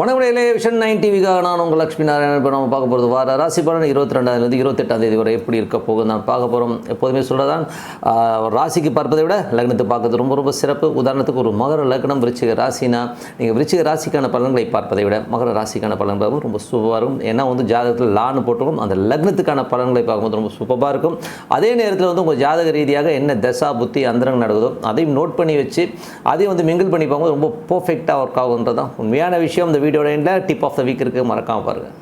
வணக்கமுடையிலே vision nine டிவிக்காக நான் உங்கள் லக்ஷ்மி நாராயணன். இப்போ நம்ம பார்க்க போகிறது வார ராசி பலன். இருபத்தி ரெண்டாயிரத்தி இருபத்தெட்டாம் தேதி வரை எப்படி இருக்க போகுது நான் பார்க்க போகிறோம். எப்போதுமே சொல்கிறதான் ராசிக்கு பார்ப்பதை விட லக்னத்தை பார்க்கறது ரொம்ப ரொம்ப சிறப்பு. உதாரணத்துக்கு ஒரு மகர லக்னம் விருச்சிக ராசினா நீங்கள் விருச்சிக ராசிக்கான பலன்களை பார்ப்பதை விட மகர ராசிக்கான பலன் ரொம்ப சூப்பராக இருக்கும். ஏன்னா வந்து ஜாதகத்தில் லான்னு போட்டுக்கும் அந்த லக்னத்துக்கான பலன்களை பார்க்கும்போது ரொம்ப சூப்பராக இருக்கும். அதே நேரத்தில் வந்து உங்கள் ஜாதக ரீதியாக என்ன தசா புத்தி அந்தரங்க நடக்குதோ அதையும் நோட் பண்ணி வச்சு அதையும் வந்து மிங்கிள் பண்ணி பார்க்கும்போது ரொம்ப பர்ஃபெக்டாக ஒர்க் ஆகுன்றது தான் உண்மையான விஷயம். இந்த வீடியோட எண்டில் டிப் ஆஃப் த வீக் இருக்குது மறக்காமல் பாருங்கள்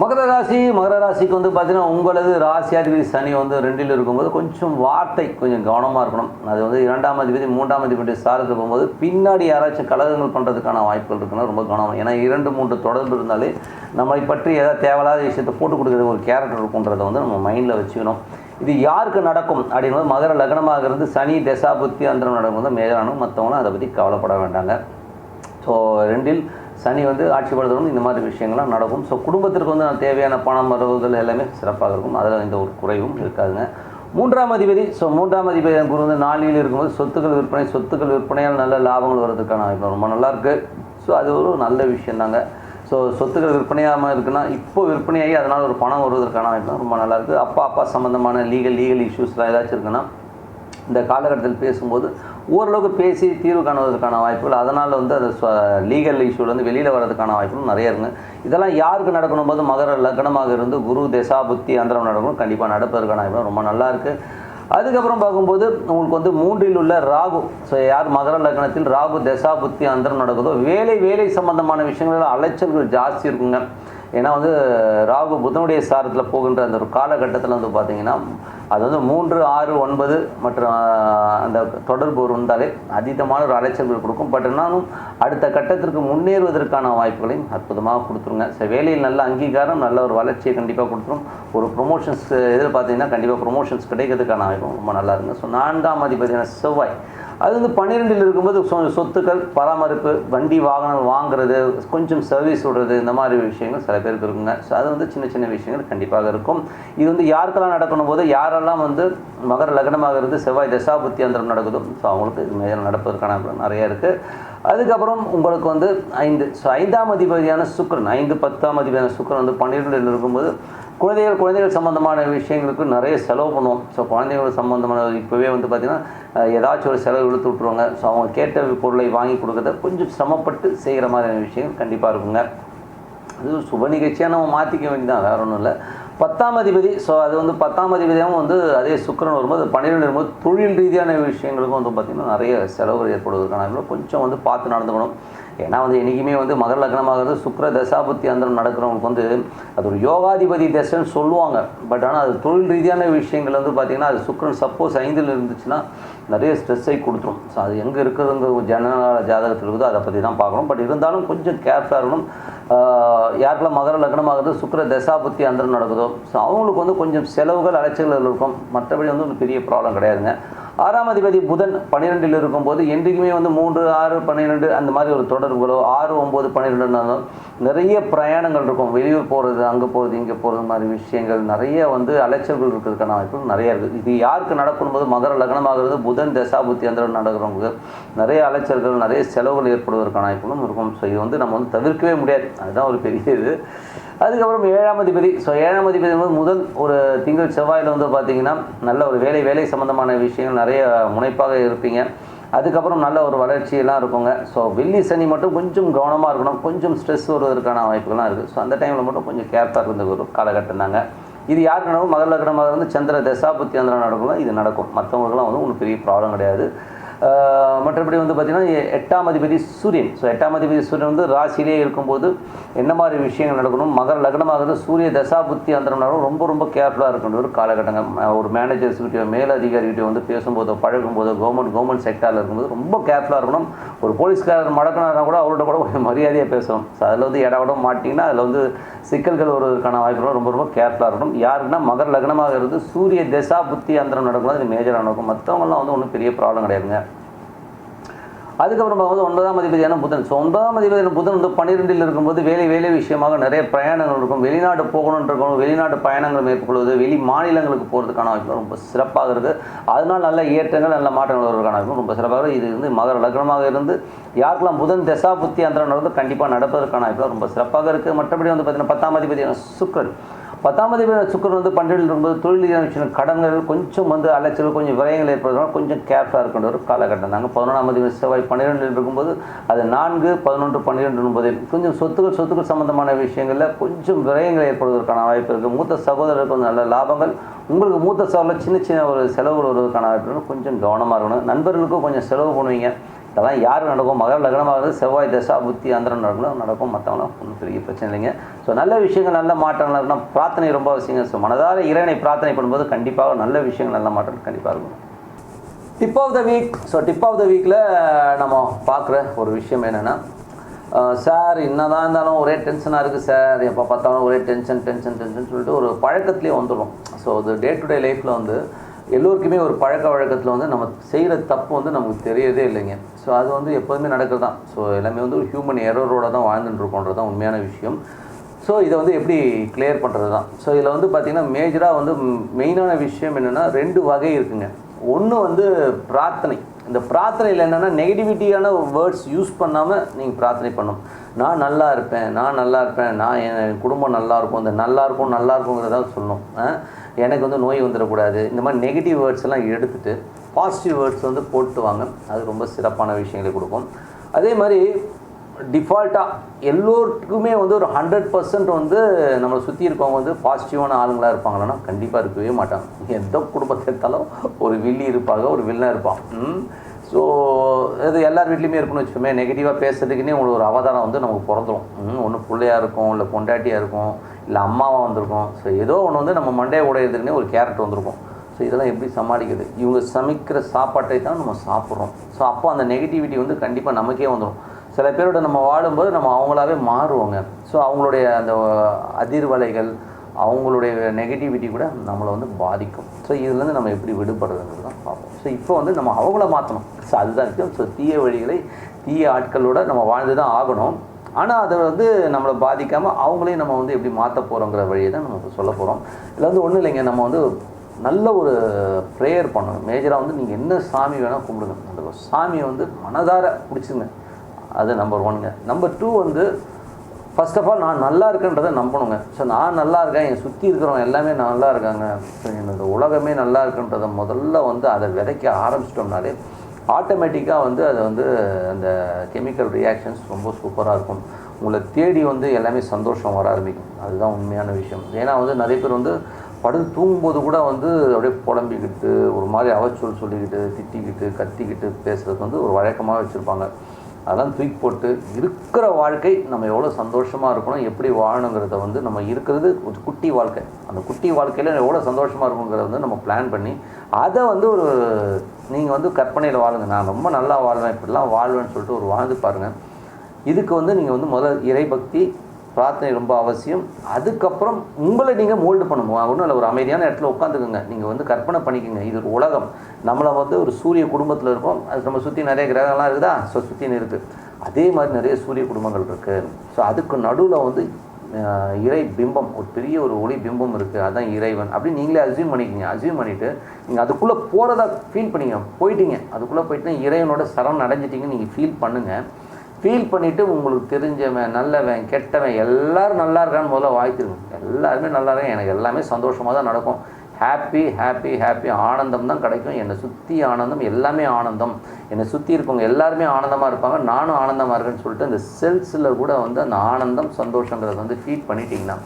மகர ராசி மகர ராசிக்கு வந்து பார்த்தீங்கன்னா உங்களது ராசியாதிபதி சனி வந்து ரெண்டில் இருக்கும்போது கொஞ்சம் வார்த்தை கொஞ்சம் கவனமாக இருக்கணும். அது வந்து இரண்டாம் அதிபதி மூன்றாம் அதிபதி சாரத்தில் போகும்போது பின்னாடி யாராச்சும் கலகங்கள் பண்ணுறதுக்கான வாய்ப்புகள் இருக்குன்னா ரொம்ப கவனம். ஏன்னா இரண்டு மூன்று தொடர்பு இருந்தாலே நம்மளை பற்றி ஏதாவது தேவையில்லாத விஷயத்தை போட்டு கொடுக்குறது ஒரு கேரக்டர் இருக்குன்றதை வந்து நம்ம மைண்டில் வச்சுக்கணும். இது யாருக்கு நடக்கும் அப்படிங்கும்போது மகர லக்னமாக இருந்து சனி தசாபுத்தி அந்தரம் நடக்கும்போது மேலானும் மற்றவங்களும் அதை பற்றி கவலைப்பட வேண்டாங்க. ஸோ ரெண்டில் சனி வந்து ஆட்சி படுத்தணும் இந்த மாதிரி விஷயங்கள்லாம் நடக்கும். ஸோ குடும்பத்திற்கு வந்து நான் தேவையான பணம் வருவதில் எல்லாமே சிறப்பாக இருக்கும். அதில் எந்த ஒரு குறைவும் இருக்காதுங்க. மூன்றாம் அதிபதி ஸோ மூன்றாம் அதிபதி குரு வந்து நாளில் இருக்கும்போது சொத்துக்கள் விற்பனை சொத்துக்கள் விற்பனையால் நல்ல லாபங்கள் வர்றதுக்கான இப்போ ரொம்ப நல்லா இருக்குது ஸோ அது ஒரு நல்ல விஷயம் தாங்க ஸோ சொத்துக்கள் விற்பனையாமல் இருக்குன்னா இப்போ விற்பனையாகி அதனால் ஒரு பணம் வருவதற்கான வாய்ப்பு ரொம்ப நல்லா இருக்குது அப்பா அப்பா சம்மந்தமான லீகல் லீகல் இஷ்யூஸ்லாம் ஏதாச்சும் இருக்குன்னா இந்த காலகட்டத்தில் பேசும்போது ஓரளவுக்கு பேசி தீர்வு காணுவதற்கான வாய்ப்புகள் அதனால் வந்து அது லீகல் இஷ்யூலேருந்து வெளியில் வர்றதுக்கான வாய்ப்புகள் நிறைய இருக்குங்க இதெல்லாம் யாருக்கு நடக்கணும்? போது மகர லக்னமாக இருந்து குரு தசா புத்தி அந்தரம் நடக்கணும். கண்டிப்பாக நடப்பதற்கான வாய்ப்பு ரொம்ப நல்லா இருக்குது அதுக்கப்புறம் பார்க்கும்போது உங்களுக்கு வந்து மூன்றில் உள்ள ராகு. ஸோ யார் மகர லக்னத்தில் ராகு தசா புத்தி அந்தரம் நடக்குதோ வேலை வேலை சம்பந்தமான விஷயங்களில் அலைச்சல்கள் ஜாஸ்தி இருக்குங்க. ஏன்னா வந்து ராகு புதனுடைய சாரத்தில் போகின்ற அந்த ஒரு காலகட்டத்தில் வந்து பார்த்தீங்கன்னா அது வந்து மூன்று ஆறு ஒன்பது மற்றும் அந்த தொடர்பு இருந்தாலே அதீதமான ஒரு அலைச்சல்கள் கொடுக்கும். பட் என்னாலும் அடுத்த கட்டத்திற்கு முன்னேறுவதற்கான வாய்ப்புகளையும் அற்புதமாக கொடுத்துருங்க. ஸோ வேலையில் நல்ல அங்கீகாரம் நல்ல ஒரு வளர்ச்சியை கண்டிப்பாக கொடுத்துரும். ஒரு ப்ரொமோஷன்ஸ் எதில் பார்த்தீங்கன்னா கண்டிப்பாக ப்ரொமோஷன்ஸ் கிடைக்கிறதுக்கான வாய்ப்பும் ரொம்ப நல்லா இருங்க ஸோ நான்காம் அதிபதியான செவ்வாய் அது வந்து பன்னிரெண்டில் இருக்கும்போது சொத்துக்கள் பராமரிப்பு வண்டி வாகனம் வாங்குறது கொஞ்சம் சர்வீஸ் விடுறது இந்த மாதிரி விஷயங்கள் சில பேருக்கு இருக்குங்க. ஸோ அது வந்து சின்ன சின்ன விஷயங்கள் கண்டிப்பாக இருக்கும். இது வந்து யாருக்கெல்லாம் நடக்கணும் போது யாரெல்லாம் வந்து மகர லக்னமாக இருந்து செவ்வாய் தசாபுத்தி அந்தரம் நடக்குதோ ஸோ அவங்களுக்கு இது மேலே நடப்பதற்கான வாய்ப்பு நிறைய இருக்குது அதுக்கப்புறம் உங்களுக்கு வந்து ஐந்து. ஸோ ஐந்தாம் அதிபதியான சுக்கிரன் ஐந்து பத்தாம் அதிபதியான சுக்கிரன் வந்து பன்னிரெண்டில் இருக்கும்போது குழந்தைகள் குழந்தைகள் சம்மந்தமான விஷயங்களுக்கு நிறைய செலவு பண்ணுவோம். ஸோ குழந்தைகள் சம்மந்தமான இப்போவே வந்து பார்த்திங்கன்னா ஏதாச்சும் ஒரு செலவு இழுத்து விட்ருவாங்க ஸோ அவங்க கேட்ட பொருளை வாங்கி கொடுக்கறத கொஞ்சம் சிரமப்பட்டு செய்கிற மாதிரியான விஷயங்கள் கண்டிப்பாக இருக்குங்க. அது சுப நிகழ்ச்சியாக நம்ம மாற்றிக்க வேண்டியதான் வேற ஒன்றும் இல்லை. பத்தாம் அதிபதி ஸோ அது வந்து பத்தாம் அதிபதியாகவும் வந்து அதே சுக்கரன் வரும்போது பன்னிரெண்டு வரும்போது தொழில் ரீதியான விஷயங்களுக்கும் வந்து பார்த்திங்கன்னா நிறைய செலவுகள் ஏற்படுவதற்கான கொஞ்சம் வந்து பார்த்து நடந்துக்கணும். ஏன்னா வந்து என்றைக்குமே வந்து மகர லக்னமாகிறது சுக்கர தசாபுத்தி அந்தரம் நடக்கிறவங்களுக்கு வந்து அது ஒரு யோகாதிபதி தசைன்னு சொல்லுவாங்க. பட் ஆனால் அது தொழில் ரீதியான விஷயங்கள் வந்து பார்த்திங்கன்னா அது சுக்கரன் சப்போஸ் ஐந்தில் இருந்துச்சுன்னா நிறைய ஸ்ட்ரெஸ்ஸை கொடுத்துரும். ஸோ அது எங்கே இருக்குதுங்கிற ஒரு ஜனநாள ஜாதகத்தில் இருக்குதோ அதை பற்றி தான் பார்க்கணும். பட் இருந்தாலும் கொஞ்சம் கேர்ஃபுல்லாக இருக்கணும். யாருக்கெல்லாம் மகர லக்னமாகிறது சுக்கர தசாபுத்தி அந்தரம் நடக்குதோ ஸோ அவங்களுக்கு வந்து கொஞ்சம் செலவுகள் அலைச்சல்கள் இருக்கும். மற்றபடி வந்து ஒரு பெரிய ப்ராப்ளம் கிடையாதுங்க. ஆறாம் அதிபதி புதன் பன்னிரெண்டில் இருக்கும்போது என்றைக்குமே வந்து மூன்று ஆறு பன்னிரெண்டு அந்த மாதிரி ஒரு தொடர்புகளோ ஆறு ஒம்பது பன்னிரெண்டுனாலும் நிறைய பிரயாணங்கள் இருக்கும். வெளியூர் போகிறது அங்கே போகிறது இங்கே போகிறது மாதிரி விஷயங்கள் நிறைய வந்து அலைச்சல்கள் இருக்கிறதுக்கான வாய்ப்புகள் நிறைய இருக்குது இது யாருக்கு நடக்கும் போது மகர லக்னமாகிறது புதன் தசாபுத்தி அந்த நடக்கிறவங்களுக்கு நிறைய அலைச்சல்கள் நிறைய செலவுகள் ஏற்படுவதற்கான வாய்ப்புகளும் இருக்கும். ஸோ இது வந்து நம்ம வந்து தவிர்க்கவே முடியாது. அதுதான் ஒரு பெரிய இது. அதுக்கப்புறம் ஏழாம் அதிபதி. ஸோ ஏழாம் அதிபதி வந்து முதல் ஒரு திங்கள் செவ்வாயில் வந்து பார்த்திங்கன்னா நல்ல ஒரு வேலை வேலை சம்பந்தமான விஷயங்கள் நிறைய நிறைய முனைப்பாக இருப்பீங்க. அதுக்கப்புறம் நல்ல ஒரு வளர்ச்சியெல்லாம் இருக்குங்க. ஸோ வெள்ளி சனி மட்டும் கொஞ்சம் கவனமாக இருக்கணும். கொஞ்சம் ஸ்ட்ரெஸ் வருவதற்கான வாய்ப்புகள்லாம் இருக்குது ஸோ அந்த டைமில் மட்டும் கொஞ்சம் கேர்ஃபாக இருந்த ஒரு காலகட்டம் தாங்க. இது யார் நடக்கும்? மகர லக்னமாக இருந்து சந்திர தசாபுத்தி அந்த நடக்கும் இது நடக்கும். மற்றவங்களுக்குலாம் வந்து ஒன்றும் பெரிய ப்ராப்ளம் கிடையாது. மற்றபடி வந்து பார்த்திங்கன்னா எட்டாம் அதிபதி சூரியன். ஸோ எட்டாம் அதிபதி சூரியன் வந்து ராசியிலே இருக்கும்போது என்ன மாதிரி விஷயங்கள் நடக்கணும்? மகர லக்னமாகிறது சூரிய தசா புத்தி அந்த நடக்கும் ரொம்ப ரொம்ப கேர்ஃபுல்லாக இருக்கின்ற ஒரு காலகட்டங்கள் ம- ஒரு மேனேஜர்ஸ்கிட்டயோ மேலதிகாரிகிட்டயோ வந்து பேசும்போதோ பழகும்போதோ கவர்மெண்ட் கவர்மெண்ட் செக்டாரில் இருக்கும்போது ரொம்ப கேர்ஃபுல்லாக இருக்கணும். ஒரு போலீஸ்காரர் மடக்கினாரா கூட அவரோட கூட கொஞ்சம் மரியாதையாக பேசணும். ஸோ அதில் வந்து இட மாட்டிங்கன்னா அதில் வந்து சிக்கல்கள் வருவதற்கான வாய்ப்புகள் ரொம்ப ரொம்ப கேர்ஃபுல்லாக இருக்கணும். யாருன்னா மகர லக்னமாக இருந்து சூரிய தசா புத்தி அந்தரம் நடக்கணும் அது மேஜராக நடக்கும். மற்றவங்களாம் வந்து ஒன்றும் பெரிய ப்ராப்ளம் கிடையாதுங்க. அதுக்கப்புறம் பார்க்கும்போது ஒன்பதாம் அதிபதியான புதன். ஸோ ஒன்பதாம் அதிபதியான புதன் வந்து பன்னிரெண்டில் இருக்கும்போது வேலை வேலை விஷயமாக நிறைய பிரயாணங்கள் இருக்கும். வெளிநாடு போகணுன்ற இருக்கணும் வெளிநாட்டு பயணங்கள் மேற்கொள்வது வெளி மாநிலங்களுக்கு போகிறதுக்கான வாய்ப்பு ரொம்ப சிறப்பாக இருக்குது. அதனால் நல்ல ஏற்றங்கள் நல்ல மாற்றங்கள் வருவதற்கான வாய்ப்பு ரொம்ப சிறப்பாக இருக்குது. இது வந்து மகர லக்னமாக இருந்து யாருக்கெல்லாம் புதன் தசா புத்தி அந்த நடந்து கண்டிப்பாக நடப்பதற்கான வாய்ப்பு ரொம்ப சிறப்பாக இருக்குது. மற்றபடி வந்து பார்த்தீங்கன்னா பத்தாம் அதிபதியான சுக்கர் பத்தாம் அதிபதி சுக்கரன் வந்து பன்னெண்டில் இருக்கும்போது தொழில் ரீதியான விஷயம் கடன்கள் கொஞ்சம் வந்து அலைச்சல் கொஞ்சம் விரயங்கள் ஏற்படுறதுனால கொஞ்சம் கேர்ஃபுல்லாக இருக்கின்ற ஒரு காலகட்டம். தாங்க பதினொன்றாம் அதிபதி செவ்வாய் பன்னிரெண்டில் இருக்கும்போது அது நான்கு பதினொன்று பன்னிரெண்டு ஒன்பது கொஞ்சம் சொத்துக்கள் சொத்துக்கள் சம்பந்தமான விஷயங்களில் கொஞ்சம் விரயங்கள் ஏற்படுவதற்கான வாய்ப்பு இருக்குது மூத்த சகோதரருக்கு வந்து நல்ல லாபங்கள். உங்களுக்கு மூத்த சகோதரில் சின்ன சின்ன ஒரு செலவுகள் வருவதற்கான வாய்ப்பு கொஞ்சம் கவனமாக இருக்கணும். நண்பர்களுக்கும் கொஞ்சம் செலவு பண்ணுவீங்க. இதெல்லாம் யார் நடக்கும்? மகர லக்னமாக செவ்வாய் தசா புத்தி அந்தரம் நடக்கணும். நடக்கும் மற்றவங்களும் ஒன்றும் பெரிய பிரச்சனை இல்லைங்க. ஸோ நல்ல விஷயங்கள் நல்ல மாற்றங்கள் இருக்கணும் பிரார்த்தனை ரொம்ப அவசியங்க. ஸோ மனதார இறைவனை பிரார்த்தனை பண்ணும்போது கண்டிப்பாக நல்ல விஷயங்கள் நல்ல மாற்றங்கள் கண்டிப்பாக இருக்கும். Tip of the week so tip of the வீக்கில் நம்ம பார்க்குற ஒரு விஷயம் என்னென்னா சார் என்னதான் இருந்தாலும் ஒரே டென்ஷனாக இருக்குது சார். எப்போ பார்த்தாலும் ஒரே டென்ஷன் டென்ஷன் டென்ஷன் சொல்லிட்டு ஒரு பழக்கத்துலேயே வந்துடும் ஸோ அது டே டு டே லைஃப்பில் வந்து எல்லோருக்குமே ஒரு பழக்க வழக்கத்தில் வந்து நம்ம செய்கிற தப்பு வந்து நமக்கு தெரியறதே இல்லைங்க. ஸோ அது வந்து எப்போதுமே நடக்கிறது தான் ஸோ எல்லாமே வந்து ஒரு ஹியூமன் எரரோட தான் வாழ்ந்துட்டுருக்கோன்றது தான் உண்மையான விஷயம். ஸோ இதை வந்து எப்படி கிளியர் பண்ணுறது தான் ஸோ இதில் வந்து பார்த்திங்கன்னா மேஜராக வந்து மெயினான விஷயம் என்னென்னா ரெண்டு வகை இருக்குங்க. ஒன்று வந்து பிரார்த்தனை. இந்த பிரார்த்தனையில் என்னென்னா நெகட்டிவிட்டியான வேர்ட்ஸ் யூஸ் பண்ணாமல் நீங்கள் பிரார்த்தனை பண்ணணும். நான் நல்லா இருப்பேன் நான் நல்லா இருப்பேன் நான் என் குடும்பம் நல்லா இருக்கும் இந்த நல்லா இருக்கும் நல்லா இருக்குங்கிறத சொல்லணும் ஆ? எனக்கு வந்து நோய் வந்துடக்கூடாது. இந்த மாதிரி நெகட்டிவ் வேர்ட்ஸ் எல்லாம் எடுத்துட்டு பாசிட்டிவ் வேர்ட்ஸ் வந்து போட்டு வாங்க. அது ரொம்ப சிறப்பான விஷயங்களை கொடுக்கும். அதே மாதிரி டிஃபால்ட்டாக எல்லோருக்குமே வந்து ஒரு ஹண்ட்ரட் பர்சன்ட் வந்து நம்மளை சுற்றி இருக்கவங்க வந்து பாசிட்டிவான ஆளுங்களாக இருப்பாங்களான்னா கண்டிப்பாக இருக்கவே மாட்டாங்க. எந்த குடும்பத்தை எடுத்தாலும் ஒரு வில்லி இருப்பாங்க ஒரு வில்லன் இருப்பான். ஸோ இது எல்லார் வீட்லேயுமே இருக்குன்னு வச்சுக்கோமே நெகட்டிவாக பேசுறதுக்குன்னே உங்களுக்கு ஒரு அவதாரம் வந்து நமக்கு பிறந்துடும் ஒன்று பிள்ளையாக இருக்கும் இல்லை பொண்டாட்டியாக இருக்கும் இல்லை அம்மாவாக வந்திருக்கும். ஸோ ஏதோ ஒன்று வந்து நம்ம மண்டையை உடையிறதுக்குன்னே ஒரு கேரக்டர் வந்திருக்கும். ஸோ இதெல்லாம் எப்படி சமாளிக்கிறது? இவங்க சமைக்கிற சாப்பாட்டை தான் நம்ம சாப்பிட்றோம். ஸோ அப்போ அந்த நெகட்டிவிட்டி வந்து கண்டிப்பாக நமக்கே வந்துடும் சில பேரோட நம்ம வாழும்போது நம்ம அவங்களாவே மாறுவோங்க. ஸோ அவங்களுடைய அந்த அதிர்வலைகள் அவங்களுடைய நெகட்டிவிட்டி கூட நம்மளை வந்து பாதிக்கும். ஸோ இதுலேருந்து நம்ம எப்படி விடுபடுறதுங்கிறது தான் பார்ப்போம். ஸோ இப்போ வந்து நம்ம அவங்கள மாற்றணும் ஸோ அதுதான் இருக்குது ஸோ தீய வழிகளை தீய ஆட்களோட நம்ம வாழ்ந்து தான் ஆகணும். ஆனால் அதை வந்து நம்மளை பாதிக்காமல் அவங்களையும் நம்ம வந்து எப்படி மாற்ற போகிறோங்கிற வழியை தான் நம்ம சொல்ல போகிறோம் இதில் வந்து ஒன்றும் இல்லைங்க. நம்ம வந்து நல்ல ஒரு ப்ரேயர் பண்ணணும். மேஜராக வந்து நீங்கள் என்ன சாமி வேணால் கும்பிடுங்க. அந்த சாமியை வந்து மனதார பிடிச்சிங்க. அது நம்பர் ஒன்னுங்க நம்பர் டூ வந்து ஃபர்ஸ்ட் ஆஃப் ஆல் நான் நல்லா இருக்கேன்றதை நம்பணுங்க. ஸோ நான் நல்லா இருக்கேன். என் சுற்றி இருக்கிறவங்க எல்லாமே நல்லா இருக்காங்க. இந்த உலகமே நல்லா இருக்குன்றதை முதல்ல வந்து அதை விதைக்க ஆரம்பிச்சிட்டோம்னாலே ஆட்டோமேட்டிக்காக வந்து அது வந்து அந்த கெமிக்கல் ரியாக்ஷன்ஸ் ரொம்ப சூப்பராக இருக்கும். உங்களை தேடி வந்து எல்லாமே சந்தோஷம் வர ஆரம்பிக்கும். அதுதான் உண்மையான விஷயம். ஏன்னா வந்து நிறைய பேர் வந்து படுத்து தூங்கும்போது கூட வந்து அப்படியே புலம்பிக்கிட்டு ஒரு மாதிரி அவச்சொல் சொல்லிக்கிட்டு திட்டிக்கிட்டு கத்திக்கிட்டு பேசுறது வந்து ஒரு வழக்கமாக வச்சுருப்பாங்க. அதெல்லாம் தூக்கி போட்டு இருக்கிற வாழ்க்கை நம்ம எவ்வளோ சந்தோஷமாக இருக்கணும் எப்படி வாழணுங்கிறத வந்து நம்ம இருக்கிறது ஒரு குட்டி வாழ்க்கை. அந்த குட்டி வாழ்க்கையில் எவ்வளோ சந்தோஷமாக இருக்கணுங்கிறத வந்து நம்ம பிளான் பண்ணி அதை வந்து ஒரு நீங்கள் வந்து கற்பனையில் வாழுங்க. நான் ரொம்ப நல்லா வாழ்வேன் இப்படிலாம் வாழ்வேன்னு சொல்லிட்டு ஒரு வாழ்ந்து பாருங்கள் இதுக்கு வந்து நீங்கள் வந்து முதல்ல இறைபக்தி பிரார்த்தனை ரொம்ப அவசியம். அதுக்கப்புறம் உங்களை நீங்கள் மோல்டு பண்ணுவோம் ஒன்றும் இல்லை ஒரு அமைதியான இடத்துல உட்காந்துக்குங்க. நீங்கள் வந்து கற்பனை பண்ணிக்கோங்க. இது ஒரு உலகம். நம்மளை வந்து ஒரு சூரிய குடும்பத்தில் இருக்கோம். அது நம்ம சுற்றி நிறைய கிரகங்கள்லாம் இருக்குதா? ஸோ சுற்றின்னு இருக்குது அதே மாதிரி நிறைய சூரிய குடும்பங்கள் இருக்குது ஸோ அதுக்கு நடுவில் வந்து இறை பிம்பம் ஒரு பெரிய ஒரு ஒளி பிம்பம் இருக்குது அதுதான் இறைவன். அப்படி நீங்களே அசியூம் பண்ணிக்கிங்க. அசியூம் பண்ணிவிட்டு நீங்கள் அதுக்குள்ளே போகிறதா ஃபீல் பண்ணிங்க போயிட்டீங்க. அதுக்குள்ளே போயிட்டு இறைவனோட சரண் அடைஞ்சிட்டிங்கன்னு நீங்கள் ஃபீல் பண்ணுங்கள் ஃபீல் பண்ணிவிட்டு உங்களுக்கு தெரிஞ்சவன் நல்லவன் கெட்டவன் எல்லாரும் நல்லா இருக்கான்னு முதல்ல வாழ்த்திருங்க எல்லாருமே நல்லா இருக்கேன் எனக்கு எல்லாமே சந்தோஷமாக தான் நடக்கும். ஹாப்பி ஹாப்பி ஹாப்பி ஆனந்தம் தான் கிடைக்கும். என்னை சுற்றி ஆனந்தம் எல்லாமே ஆனந்தம். என்னை சுற்றி இருக்கவங்க எல்லாருமே ஆனந்தமாக இருப்பாங்க. நானும் ஆனந்தமாக இருக்கேன்னு சொல்லிட்டு அந்த செல்ஸில் கூட வந்து அந்த ஆனந்தம் சந்தோஷங்கிறத வந்து ஃபீல் பண்ணிட்டீங்கன்னா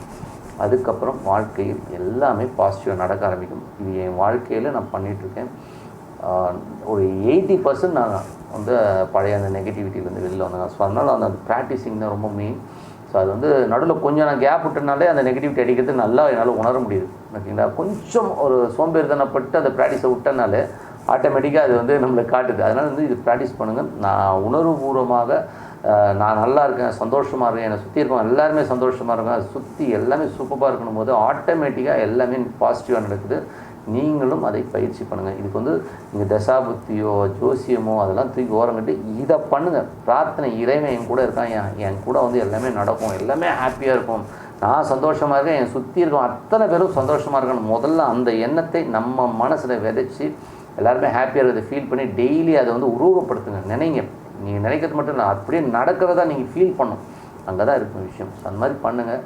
அதுக்கப்புறம் வாழ்க்கையில் எல்லாமே பாசிட்டிவாக நடக்க ஆரம்பிக்கும். இது என் வாழ்க்கையில் நான் பண்ணிகிட்ருக்கேன் ஒரு எயிட்டி பர்சன்ட் நான் வந்து பழைய அந்த நெகட்டிவிட்டிலேருந்து வெளியில் வந்தாங்க ஸோ அதனால் அந்த ப்ராக்டிஸிங் தான் ரொம்ப மெயின் ஸோ அது வந்து நடுவில் கொஞ்சம் நான் கேப் விட்டனாலே அந்த நெகட்டிவிட்டி அடிக்கிறது நல்லா என்னால் உணர முடியுது. ஓகேங்களா? கொஞ்சம் ஒரு சோம்பேறித்தனப்பட்டு அந்த ப்ராக்டிஸை விட்டனாலே ஆட்டோமேட்டிக்காக அது வந்து நம்மளை காட்டுது. அதனால் வந்து இது ப்ராக்டிஸ் பண்ணுங்கள் நான் உணர்வுபூர்வமாக நான் நல்லா இருக்கேன் சந்தோஷமாக இருக்கேன் என்னை சுற்றி இருக்கோம் எல்லாருமே சந்தோஷமாக இருக்கேன் சுற்றி எல்லாமே சூப்பராக இருக்கணும் போது ஆட்டோமேட்டிக்காக எல்லாமே பாசிட்டிவாக நடக்குது. நீங்களும் அதை பயிற்சி பண்ணுங்கள் இதுக்கு வந்து நீங்கள் தசாபுத்தியோ ஜோசியமோ அதெல்லாம் தூக்கி ஓரம் இதை பண்ணுங்கள் பிரார்த்தனை இறைவன் என் கூட இருக்கான். என் என் கூட வந்து எல்லாமே நடக்கும். எல்லாமே ஹாப்பியாக இருக்கும். நான் சந்தோஷமாக இருக்கேன். என் சுற்றி இருக்கும் அத்தனை பேரும் சந்தோஷமாக இருக்கணும். முதல்ல அந்த எண்ணத்தை நம்ம மனசில் விதைச்சி எல்லாருமே ஹாப்பியாக இருக்கிறத ஃபீல் பண்ணி டெய்லி அதை வந்து உருவகப்படுத்துங்க. நினைங்க. நீங்கள் நினைக்கிறது மட்டும் இல்லை. அப்படியே நடக்கிறதா நீங்கள் ஃபீல் பண்ணும் அங்கே தான் இருக்கும் விஷயம். அந்த மாதிரி பண்ணுங்கள்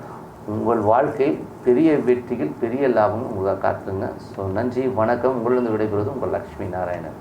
உங்கள் வாழ்க்கையில் பெரிய வெற்றிகள் பெரிய லாபம் உங்களை காத்துங்க ஸோ நன்றி வணக்கம். உங்களிருந்து விடைபெறுவது உங்கள் லக்ஷ்மி நாராயணன்.